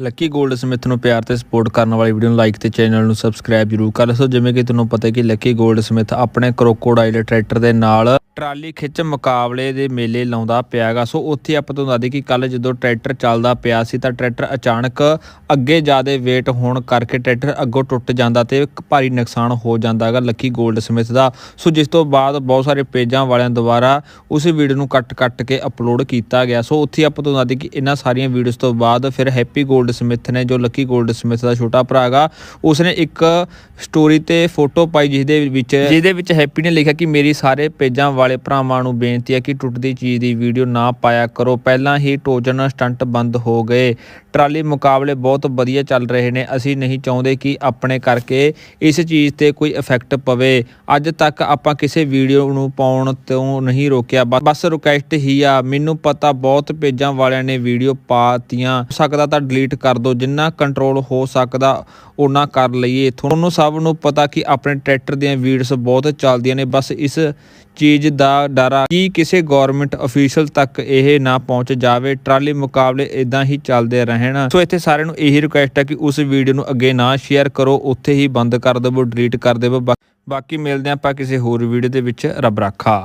Lucky 골ਡ Smith ਨੂੰ ਪਿਆਰ ਤੇ ਸਪੋਰਟ ਕਰਨ ਵਾਲੀ ਵੀਡੀਓ ਨੂੰ ਲਾਈਕ ਤੇ ਚੈਨਲ ਨੂੰ ਸਬਸਕ੍ਰਾਈਬ ਜਰੂਰ ਕਰ ਲਓ। ਜਿਵੇਂ ਕਿ ਤੁਹਾਨੂੰ ਪਤਾ ਹੈ ਕਿ ਲੱਕੀ 골ਡ ਸਮਿਥ ਆਪਣੇ ਕਰੋਕੋਡਾਈਲ ਟਰੈਕਟਰ ਦੇ ਨਾਲ ਟਰਾਲੀ ਖਿੱਚ ਮੁਕਾਬਲੇ ਦੇ ਮੇਲੇ ਲਾਉਂਦਾ ਪਿਆਗਾ। ਸੋ ਉੱਥੇ ਆਪਾਂ ਤੁਹਾਨੂੰ ਦੱਸਦੇ ਕਿ ਕੱਲ ਜਦੋਂ ਟਰੈਕਟਰ ਚੱਲਦਾ ਪਿਆ ਸੀ ਤਾਂ ਟਰੈਕਟਰ ਅਚਾਨਕ ਅੱਗੇ ਜ਼ਿਆਦਾ ਵੇਟ ਹੋਣ ਕਰਕੇ ਟਰੈਕਟਰ ਅੱਗੋਂ ਟੁੱਟ ਜਾਂਦਾ ਤੇ ਭਾਰੀ ਨੁਕਸਾਨ ਹੋ ਜਾਂਦਾ ਹੈਗਾ ਲੱਕੀ ਗੋਲਡ ਸਮਿਥ ਦਾ। ਸੋ ਜਿਸ ਤੋਂ ਬਾਅਦ ਬਹੁਤ ਸਾਰੇ ਪੇਜਾਂ ਵਾਲਿਆਂ ਦੁਆਰਾ ਉਸ ਵੀਡੀਓ ਨੂੰ ਕੱਟ-ਕੱਟ ਕੇ ਅਪਲੋਡ ਕੀਤਾ ਗਿਆ। ਸੋ ਉੱਥੇ ਆਪਾਂ ਤੁਹਾਨੂੰ ਦੱਸਦੇ ਕਿ ਇਹਨਾਂ ਸਾਰੀਆਂ ਵੀਡੀਓਜ਼ ਤੋਂ ਬਾਅਦ ਫਿਰ ਹੈਪੀ ਗੋਲਡ ਸਮਿਥ ਨੇ ਜੋ ਲੱਕੀ ਗੋਲਡ ਸਮਿਥ ਦਾ ਛੋਟਾ ਭਰਾ ਹੈਗਾ, ਉਸਨੇ ਇੱਕ ਸਟੋਰੀ ਤੇ ਫੋਟੋ ਪਾਈ ਜਿਸ ਦੇ ਵਿੱਚ ਜਿਹਦੇ ਵਿੱਚ ਹੈਪੀ ਨੇ ਲਿਖਿਆ ਕਿ ਮੇਰੀ ਸਾਰੇ ਪੇਜਾਂ ਵਾਲੇ ਵਾਲੇ ਭਰਾਵਾਂ ਨੂੰ ਬੇਨਤੀ ਹੈ ਕਿ ਟੁੱਟਦੀ ਚੀਜ਼ ਦੀ ਵੀਡੀਓ ਨਾ ਪਾਇਆ ਕਰੋ। ਪਹਿਲਾਂ ਹੀ ਟੋਜਨ ਸਟੰਟ ਬੰਦ ਹੋ ਗਏ। ਟਰਾਲੀ ਮੁਕਾਬਲੇ ਬਹੁਤ ਵਧੀਆ ਚੱਲ ਰਹੇ ਨੇ। ਅਸੀਂ ਨਹੀਂ ਚਾਹੁੰਦੇ ਕਿ ਆਪਣੇ ਕਰਕੇ ਇਸ ਚੀਜ਼ ਤੇ ਕੋਈ ਇਫੈਕਟ ਪਵੇ। ਅੱਜ ਤੱਕ ਆਪਾਂ ਕਿਸੇ ਵੀਡੀਓ ਨੂੰ ਪਾਉਣ ਤੋਂ ਨਹੀਂ ਰੋਕਿਆ। ਬ- ਬਸ ਰਿਕੁਐਸਟ ਹੀ ਆ। ਮੈਨੂੰ ਪਤਾ ਬਹੁਤ ਪੇਜਾਂ ਵਾਲਿਆਂ ਨੇ ਵੀਡੀਓ ਪਾਤੀਆਂ। ਸਕਦਾ ਤਾਂ ਡਿਲੀਟ ਕਰ ਦਿਓ ਜਿੰਨਾ ਕੰਟਰੋਲ ਹੋ ਸਕਦਾ ਉਹਨਾਂ ਕਰ ਲਈਏ। ਤੁਹਾਨੂੰ ਸਭ ਨੂੰ ਪਤਾ ਕਿ ਆਪਣੇ ਟਰੈਕਟਰ ਦੀਆਂ ਵੀਡੀਓਸ ਬਹੁਤ ਚੱਲਦੀਆਂ ਨੇ। ਬਸ ਇਸ ਚੀਜ਼ ਦਾ ਡਰ ਆ ਕਿ ਕਿਸੇ ਗਵਰਨਮੈਂਟ ਅਫੀਸ਼ੀਅਲ ਤੱਕ ਇਹ ਨਾ ਪਹੁੰਚ ਜਾਵੇ, ਟਰਾਲੀ ਮੁਕਾਬਲੇ ਇਦਾਂ ਹੀ ਚੱਲਦੇ ਰਹਿਣ। ਸੋ ਇੱਥੇ ਸਾਰਿਆਂ ਨੂੰ ਇਹੀ ਰਿਕੁਐਸਟ ਹੈ ਕਿ ਉਸ ਵੀਡੀਓ ਨੂੰ ਅੱਗੇ ਨਾ ਸ਼ੇਅਰ ਕਰੋ, ਉੱਥੇ ਹੀ ਬੰਦ ਕਰ ਦੇਵੋ ਡਿਲੀਟ ਕਰ ਦੇਵੋ। ਬਾਕੀ ਮਿਲਦੇ ਹਾਂ ਆਪਾਂ ਕਿਸੇ ਹੋਰ ਵੀਡੀਓ ਦੇ ਵਿੱਚ। ਰੱਬ ਰਾਖਾ।